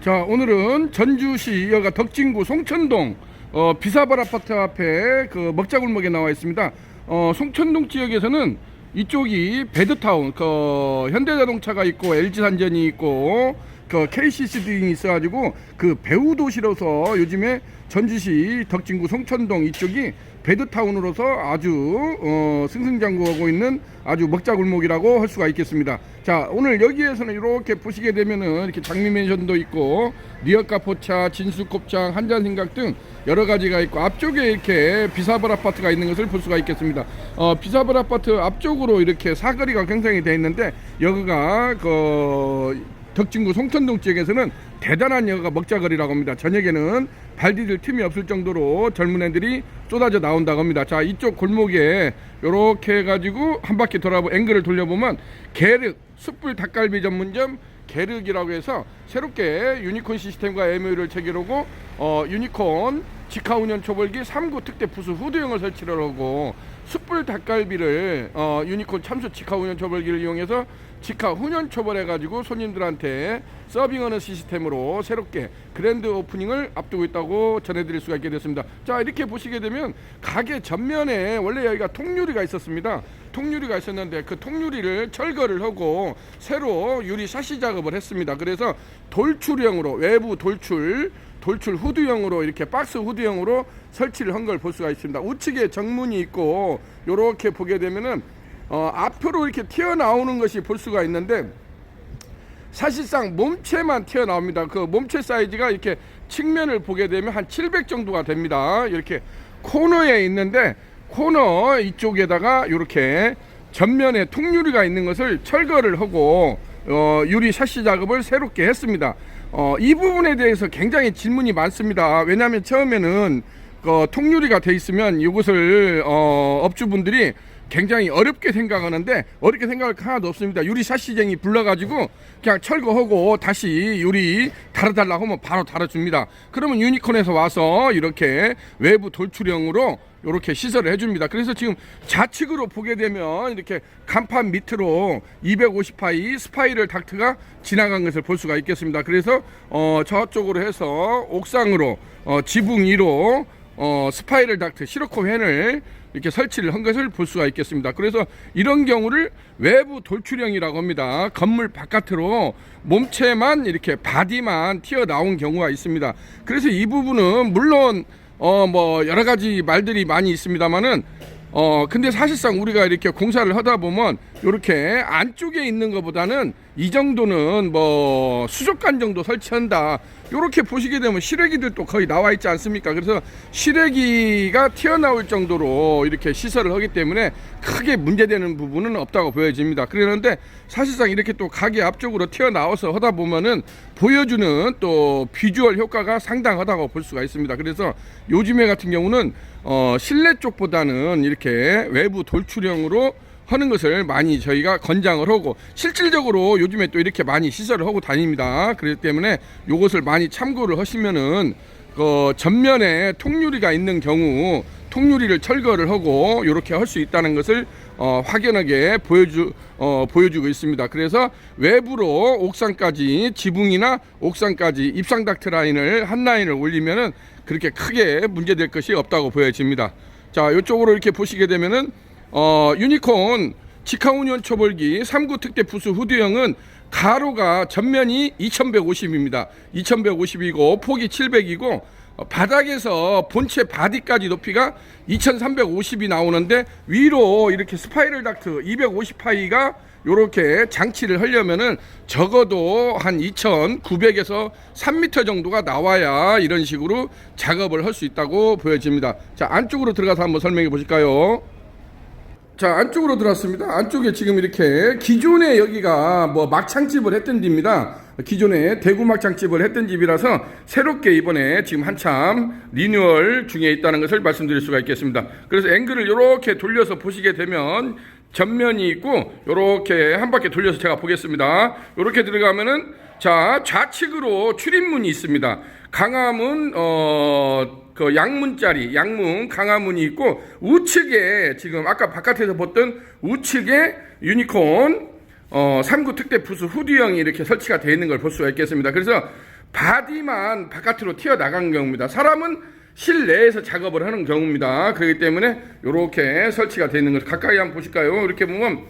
자 오늘은 전주시 여가 덕진구 송천동 어, 비사발 아파트 앞에 그 먹자골목에 나와 있습니다. 어, 송천동 지역에서는 이쪽이 베드타운, 그 현대자동차가 있고 LG산전이 있고 그 KCC 등이 있어가지고 그 배후 도시로서 요즘에 전주시 덕진구 송천동 이쪽이 베드타운으로서 아주 어, 승승장구하고 있는 아주 먹자골목이라고 할 수가 있겠습니다. 자 오늘 여기에서는 이렇게 보시게 되면은 이렇게 장미맨션도 있고 리어카 포차, 진수곱창, 한잔생각 등 여러 가지가 있고 앞쪽에 이렇게 비사벌 아파트가 있는 것을 볼 수가 있겠습니다. 어, 비사벌 아파트 앞쪽으로 이렇게 사거리가 굉장히 되어 있는데 여기가 그 덕진구 송천동 지역에서는 대단한 여가 먹자거리라고 합니다. 저녁에는 발 디딜 틈이 없을 정도로 젊은 애들이 쏟아져 나온다고 합니다. 자, 이쪽 골목에 요렇게 해가지고 한 바퀴 돌아보 앵글을 돌려보면 게륵 숯불 닭갈비 전문점 게륵이라고 해서 새롭게 유니콘 시스템과 MOU를 체결하고 어, 유니콘 직화 운영 초벌기 3구 특대 부수 후드형을 설치를 하고 숯불 닭갈비를 어, 유니콘 참수 직화 운영 초벌기를 이용해서 직화 훈연 초벌해가지고 손님들한테 서빙하는 시스템으로 새롭게 그랜드 오프닝을 앞두고 있다고 전해드릴 수가 있게 됐습니다. 자 이렇게 보시게 되면 가게 전면에 원래 여기가 통유리가 있었습니다. 통유리가 있었는데 그 통유리를 철거를 하고 새로 유리 샤시 작업을 했습니다. 그래서 돌출형으로 외부 돌출 돌출 후드형으로 이렇게 박스 후드형으로 설치를 한 걸 볼 수가 있습니다. 우측에 정문이 있고 이렇게 보게 되면은 어, 앞으로 이렇게 튀어나오는 것이 볼 수가 있는데 사실상 몸체만 튀어나옵니다. 그 몸체 사이즈가 이렇게 측면을 보게 되면 한 700 정도가 됩니다. 이렇게 코너에 있는데 코너 이쪽에다가 이렇게 전면에 통유리가 있는 것을 철거를 하고 어, 유리 샤시 작업을 새롭게 했습니다. 어, 이 부분에 대해서 굉장히 질문이 많습니다. 왜냐하면 처음에는 그 통유리가 돼 있으면 이것을 어, 업주분들이 굉장히 어렵게 생각하는데 어렵게 생각할 거 하나도 없습니다. 유리 샤시쟁이 불러가지고 그냥 철거하고 다시 유리 달아달라고 하면 바로 달아줍니다. 그러면 유니콘에서 와서 이렇게 외부 돌출형으로 이렇게 시설을 해줍니다. 그래서 지금 좌측으로 보게 되면 이렇게 간판 밑으로 250파이 스파이럴 닥트가 지나간 것을 볼 수가 있겠습니다. 그래서 어, 저쪽으로 해서 옥상으로 어, 지붕 위로 어, 스파이럴 닥트 시로코 팬을 이렇게 설치를 한 것을 볼 수가 있겠습니다. 그래서 이런 경우를 외부 돌출형이라고 합니다. 건물 바깥으로 몸체만 이렇게 바디만 튀어나온 경우가 있습니다. 그래서 이 부분은 물론 어 뭐 여러 가지 말들이 많이 있습니다만은 어 근데 사실상 우리가 이렇게 공사를 하다 보면 이렇게 안쪽에 있는 것보다는 이 정도는 뭐 수족관 정도 설치한다. 이렇게 보시게 되면 시래기들도 거의 나와 있지 않습니까? 그래서 시래기가 튀어나올 정도로 이렇게 시설을 하기 때문에 크게 문제되는 부분은 없다고 보여집니다. 그러는데 사실상 이렇게 또 가게 앞쪽으로 튀어나와서 하다 보면은 보여주는 또 비주얼 효과가 상당하다고 볼 수가 있습니다. 그래서 요즘에 같은 경우는 어 실내 쪽보다는 이렇게 외부 돌출형으로 하는 것을 많이 저희가 권장을 하고 실질적으로 요즘에 또 이렇게 많이 시설을 하고 다닙니다. 그렇기 때문에 이것을 많이 참고를 하시면은 그 전면에 통유리가 있는 경우 통유리를 철거를 하고 이렇게 할 수 있다는 것을 어, 확연하게 보여주 어, 보여주고 있습니다. 그래서 외부로 옥상까지 지붕이나 옥상까지 입상 닥트 라인을 한 라인을 올리면은 그렇게 크게 문제될 것이 없다고 보여집니다. 자, 이쪽으로 이렇게 보시게 되면은 어, 유니콘 직항운전 초벌기 3구 특대 부수 후드형은 가로가 전면이 2150입니다. 2150이고 폭이 700이고 어, 바닥에서 본체 바디까지 높이가 2350이 나오는데 위로 이렇게 스파이럴 닥트 250파이가 요렇게 장치를 하려면은 적어도 한 2,900에서 3m 정도가 나와야 이런 식으로 작업을 할 수 있다고 보여집니다. 자, 안쪽으로 들어가서 한번 설명해 보실까요? 자 안쪽으로 들어왔습니다. 안쪽에 지금 이렇게 기존에 여기가 뭐 막창집을 했던 집입니다. 기존에 대구 막창집을 했던 집이라서 새롭게 이번에 지금 한참 리뉴얼 중에 있다는 것을 말씀드릴 수가 있겠습니다. 그래서 앵글을 이렇게 돌려서 보시게 되면 전면이 있고 이렇게 한 바퀴 돌려서 제가 보겠습니다. 이렇게 들어가면은 자 좌측으로 출입문이 있습니다. 강화문 어 그 양문짜리 양문 강화문이 있고 우측에 지금 아까 바깥에서 봤던 우측에 유니콘 어 3구 특대 부수 후드형이 이렇게 설치가 되어 있는 걸 볼 수가 있겠습니다. 그래서 바디만 바깥으로 튀어나간 경우입니다. 사람은 실내에서 작업을 하는 경우입니다. 그렇기 때문에 이렇게 설치가 되어 있는 것 가까이 한번 보실까요? 이렇게 보면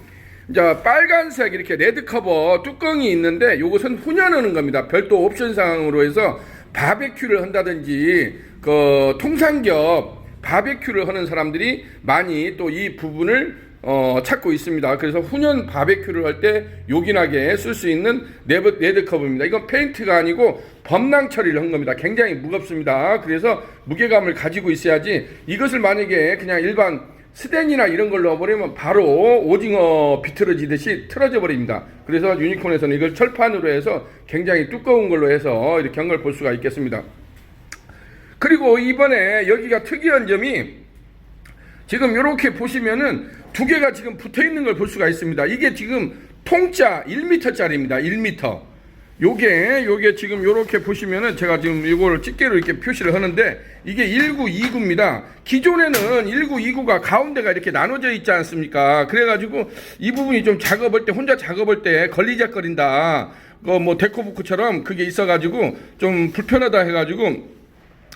이제 빨간색 이렇게 레드 커버 뚜껑이 있는데 이것은 훈연하는 겁니다. 별도 옵션 사항으로 해서 바베큐를 한다든지 그 통상겹 바베큐를 하는 사람들이 많이 또 이 부분을 어, 찾고 있습니다. 그래서 훈연 바베큐를 할 때 요긴하게 쓸 수 있는 레드 커버입니다. 이건 페인트가 아니고 범랑 처리를 한 겁니다. 굉장히 무겁습니다. 그래서 무게감을 가지고 있어야지 이것을 만약에 그냥 일반 스텐이나 이런 걸로 넣어버리면 바로 오징어 비틀어지듯이 틀어져 버립니다. 그래서 유니콘에서는 이걸 철판으로 해서 굉장히 두꺼운 걸로 해서 이렇게 한 걸 볼 수가 있겠습니다. 그리고 이번에 여기가 특이한 점이 지금 이렇게 보시면은 두 개가 지금 붙어 있는 걸 볼 수가 있습니다. 이게 지금 통짜 1m짜리입니다. 1m. 요게 요게 지금 요렇게 보시면은 제가 지금 이걸 집게로 이렇게 표시를 하는데 이게 1929입니다. 기존에는 1929가 가운데가 이렇게 나눠져 있지 않습니까? 그래가지고 이 부분이 좀 작업할 때 혼자 작업할 때 걸리적거린다. 그뭐 데코부크처럼 그게 있어가지고 좀 불편하다 해가지고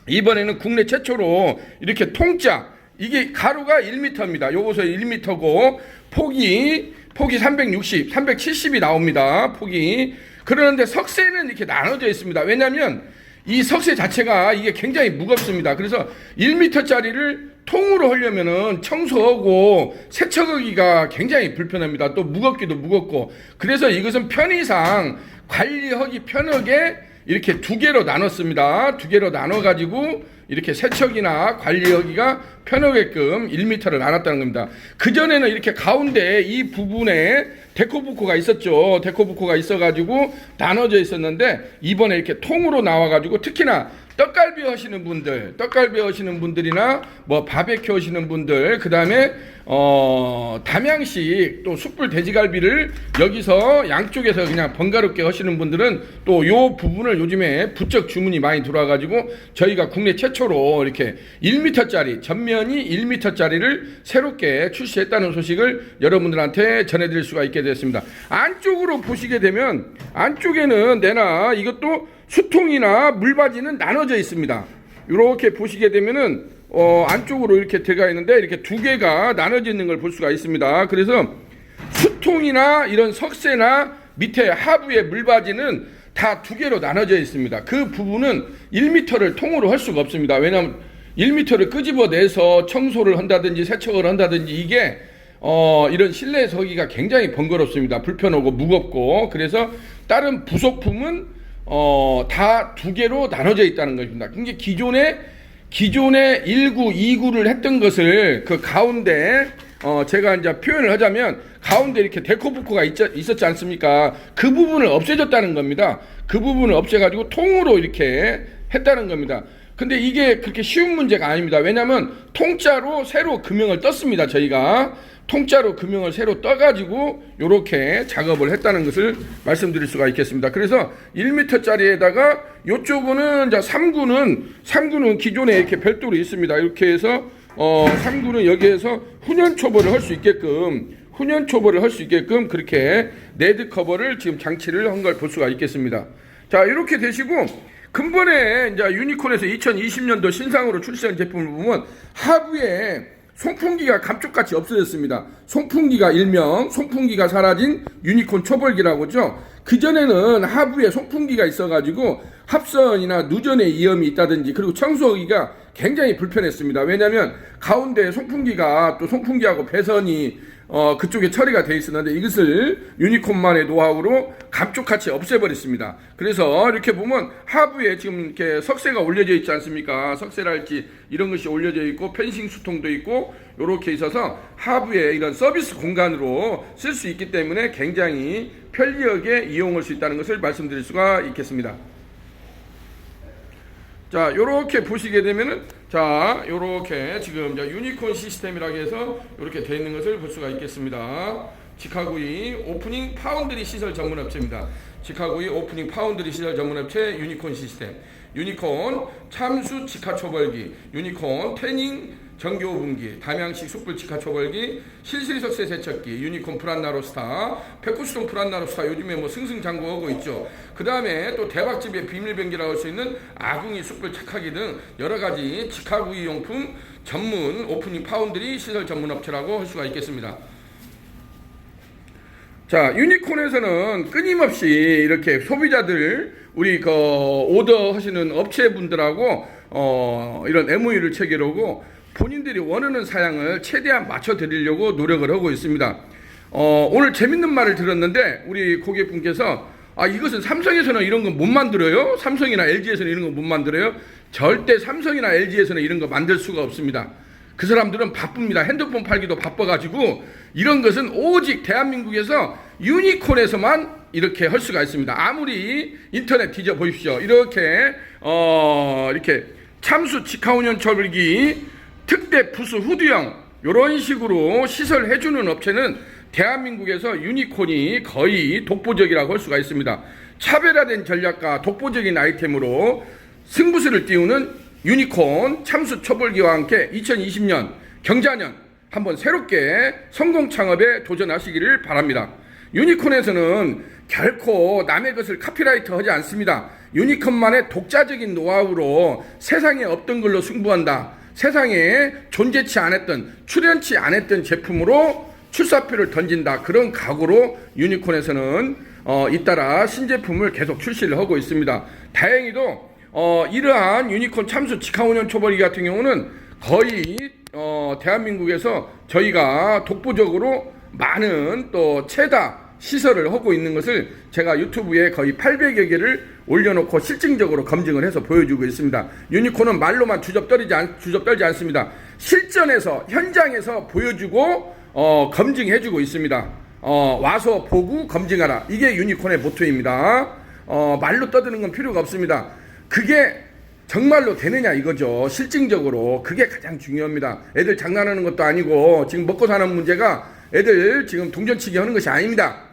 이번에는 국내 최초로 이렇게 통짜 이게 가로가 1m입니다. 요것은 1m고 폭이 폭이 360, 370이 나옵니다. 폭이 그러는데 석쇠는 이렇게 나눠져 있습니다. 왜냐하면 이 석쇠 자체가 이게 굉장히 무겁습니다. 그래서 1m짜리를 통으로 하려면은 청소하고 세척하기가 굉장히 불편합니다. 또 무겁기도 무겁고 그래서 이것은 편의상 관리하기 편하게 이렇게 두 개로 나눴습니다. 두 개로 나눠 가지고 이렇게 세척이나 관리하기가 편하게끔 1m를 나눴다는 겁니다. 그 전에는 이렇게 가운데 이 부분에 데코부코가 있었죠. 데코부코가 있어가지고 나눠져 있었는데 이번에 이렇게 통으로 나와가지고 특히나 떡갈비 하시는 분들, 떡갈비 하시는 분들이나 뭐 바베큐 하시는 분들, 그 다음에 어 담양식 또 숯불 돼지갈비를 여기서 양쪽에서 그냥 번거롭게 하시는 분들은 또 요 부분을 요즘에 부쩍 주문이 많이 들어와가지고 저희가 국내 최초로 이렇게 1m짜리 전면이 1m짜리를 새롭게 출시했다는 소식을 여러분들한테 전해드릴 수가 있게 됐습니다. 안쪽으로 보시게 되면 안쪽에는 내나 이것도 수통이나 물바지는 나눠져 있습니다. 이렇게 보시게 되면은 어, 안쪽으로 이렇게 들어가 있는데 이렇게 두 개가 나눠져 있는 걸 볼 수가 있습니다. 그래서 수통이나 이런 석쇠나 밑에 하부의 물바지는 다 두 개로 나눠져 있습니다. 그 부분은 1m를 통으로 할 수가 없습니다. 왜냐하면 1m를 끄집어내서 청소를 한다든지 세척을 한다든지 이게 어, 이런 실내에서 하기가 굉장히 번거롭습니다. 불편하고 무겁고 그래서 다른 부속품은 어, 다 두 개로 나눠져 있다는 것입니다. 그게 기존에 기존에 19, 29를 했던 것을 그 가운데 어 제가 이제 표현을 하자면 가운데 이렇게 데코부코가 있, 있었지 않습니까? 그 부분을 없애줬다는 겁니다. 그 부분을 없애가지고 통으로 이렇게 했다는 겁니다. 근데 이게 그렇게 쉬운 문제가 아닙니다. 왜냐하면 통짜로 새로 금형을 떴습니다. 저희가 통짜로 금형을 새로 떠가지고 이렇게 작업을 했다는 것을 말씀드릴 수가 있겠습니다. 그래서 1m짜리에다가 이쪽은 이제 3구는 3구는 기존에 이렇게 별도로 있습니다. 이렇게 해서 어 3구는 여기에서 훈연 초벌을 할수 있게끔 훈연 초벌을 할수 있게끔 그렇게 네드 커버를 지금 장치를 한 걸 볼 수가 있겠습니다. 자 이렇게 되시고 근본에 이제 유니콘에서 2020년도 신상으로 출시한 제품을 보면 하부에 송풍기가 감쪽같이 없어졌습니다. 송풍기가 일명 송풍기가 사라진 유니콘 초벌기라고죠. 그전에는 하부에 송풍기가 있어가지고 합선이나 누전의 위험이 있다든지 그리고 청소하기가 굉장히 불편했습니다. 왜냐하면 가운데 송풍기가 또 송풍기하고 배선이 어, 그쪽에 처리가 돼 있었는데 이것을 유니콘만의 노하우로 감쪽같이 없애버렸습니다. 그래서 이렇게 보면 하부에 지금 이렇게 석쇠가 올려져 있지 않습니까? 석쇠랄지 이런 것이 올려져 있고 펜싱 수통도 있고 이렇게 있어서 하부에 이런 서비스 공간으로 쓸 수 있기 때문에 굉장히 편리하게 이용할 수 있다는 것을 말씀드릴 수가 있겠습니다. 자, 요렇게 보시게 되면은 자, 요렇게 지금 이제 유니콘 시스템이라고 해서 요렇게 되어 있는 것을 볼 수가 있겠습니다. 지카구이 오프닝 파운드리 시설 전문 업체입니다. 지카구이 오프닝 파운드리 시설 전문 업체 유니콘 시스템. 유니콘 참수 직화 초벌기, 유니콘 태닝 오븐기, 담양식 숯불 직화 초벌기, 실실석쇠 세척기, 유니콘 프란나로스타, 페쿠스톤 프란나로스타 요즘에 뭐 승승장구하고 있죠. 그 다음에 또 대박집의 비밀병기라고 할 수 있는 아궁이 숯불 착하기 등 여러 가지 직화구이 용품 전문 오프닝 파운드리 시설 전문 업체라고 할 수가 있겠습니다. 자, 유니콘에서는 끊임없이 이렇게 소비자들 우리 그 오더 하시는 업체분들하고 어 이런 MOU를 체결하고 본인들이 원하는 사양을 최대한 맞춰 드리려고 노력을 하고 있습니다. 어 오늘 재밌는 말을 들었는데 우리 고객분께서 아 이것은 삼성에서는 이런 거 못 만들어요? 삼성이나 LG에서는 이런 거 못 만들어요? 절대 삼성이나 LG에서는 이런 거 만들 수가 없습니다. 그 사람들은 바쁩니다. 핸드폰 팔기도 바빠가지고 이런 것은 오직 대한민국에서 유니콘에서만 이렇게 할 수가 있습니다. 아무리 인터넷 뒤져 보십시오. 이렇게 어 이렇게 참수 직하운전 처벌기 특대 부수 후두형 이런 식으로 시설 해주는 업체는 대한민국에서 유니콘이 거의 독보적이라고 할 수가 있습니다. 차별화된 전략과 독보적인 아이템으로 승부수를 띄우는 유니콘 참수 초벌기와 함께 2020년 경자년 한번 새롭게 성공 창업에 도전하시기를 바랍니다. 유니콘에서는 결코 남의 것을 카피라이트 하지 않습니다. 유니콘만의 독자적인 노하우로 세상에 없던 걸로 승부한다. 세상에 존재치 않았던 출연치 않았던 제품으로 출사표를 던진다. 그런 각오로 유니콘에서는 어, 잇따라 신제품을 계속 출시를 하고 있습니다. 다행히도 어, 이러한 유니콘 참수 직항운영 초벌기 같은 경우는 거의 어, 대한민국에서 저희가 독보적으로 많은 또 최다 시설을 하고 있는 것을 제가 유튜브에 거의 800여 개를 올려놓고 실증적으로 검증을 해서 보여주고 있습니다. 유니콘은 말로만 주접 떨지 않, 주접 떨지 않습니다. 실전에서 현장에서 보여주고 어, 검증해주고 있습니다. 어, 와서 보고 검증하라. 이게 유니콘의 모토입니다. 어, 말로 떠드는 건 필요가 없습니다. 그게 정말로 되느냐 이거죠. 실증적으로 그게 가장 중요합니다. 애들 장난하는 것도 아니고 지금 먹고 사는 문제가 애들 지금 동전치기 하는 것이 아닙니다.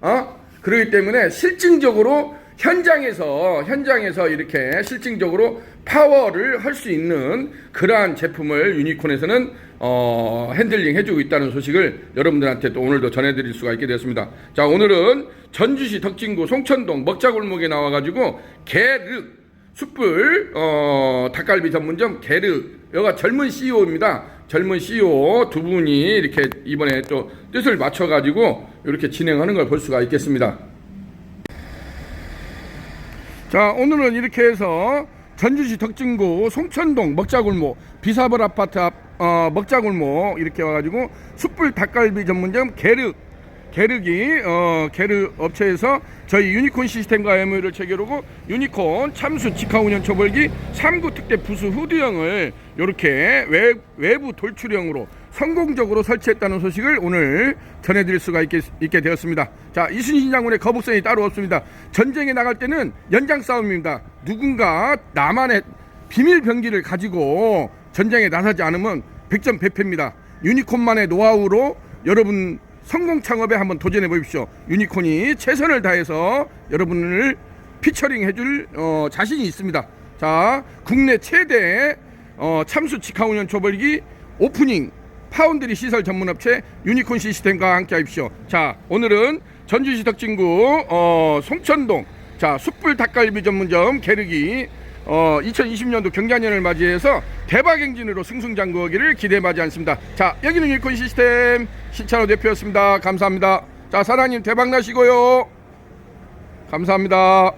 어? 그렇기 때문에 실증적으로 현장에서 현장에서 이렇게 실증적으로 파워를 할 수 있는 그러한 제품을 유니콘에서는 어, 핸들링 해주고 있다는 소식을 여러분들한테 또 오늘도 전해드릴 수가 있게 되었습니다. 자 오늘은 전주시 덕진구 송천동 먹자골목에 나와가지고 게르 숯불 어, 닭갈비 전문점 게르 여가 젊은 CEO입니다. 젊은 CEO 두 분이 이렇게 이번에 또 뜻을 맞춰가지고 이렇게 진행하는 걸 볼 수가 있겠습니다. 자 오늘은 이렇게 해서 전주시 덕진구 송천동 먹자골목 비사벌 아파트 앞 어, 먹자골목 이렇게 와가지고 숯불 닭갈비 전문점 게르 게르기 어, 게르 업체에서 저희 유니콘 시스템과 MOU를 체결하고 유니콘 참수 직화운영 초벌기 3구 특대 부수 후드형을 이렇게 외, 외부 돌출형으로 성공적으로 설치했다는 소식을 오늘 전해드릴 수가 있게, 있게 되었습니다. 자 이순신 장군의 거북선이 따로 없습니다. 전쟁에 나갈 때는 연장 싸움입니다. 누군가 나만의 비밀 병기를 가지고 전쟁에 나서지 않으면 백전 백패입니다. 유니콘만의 노하우로 여러분 성공 창업에 한번 도전해 보십시오. 유니콘이 최선을 다해서 여러분을 피처링 해줄 어, 자신이 있습니다. 자, 국내 최대 어, 참수 직항운영 초벌기 오프닝 파운드리 시설 전문업체 유니콘 시스템과 함께 하십시오. 자, 오늘은 전주시 덕진구 어, 송천동 자 숯불 닭갈비 전문점 게르기 어, 2020년도 경자년을 맞이해서 대박 행진으로 승승장구하기를 기대하지 않습니다. 자 여기는 유니콘 시스템 신찬호 대표였습니다. 감사합니다. 자 사장님 대박 나시고요. 감사합니다.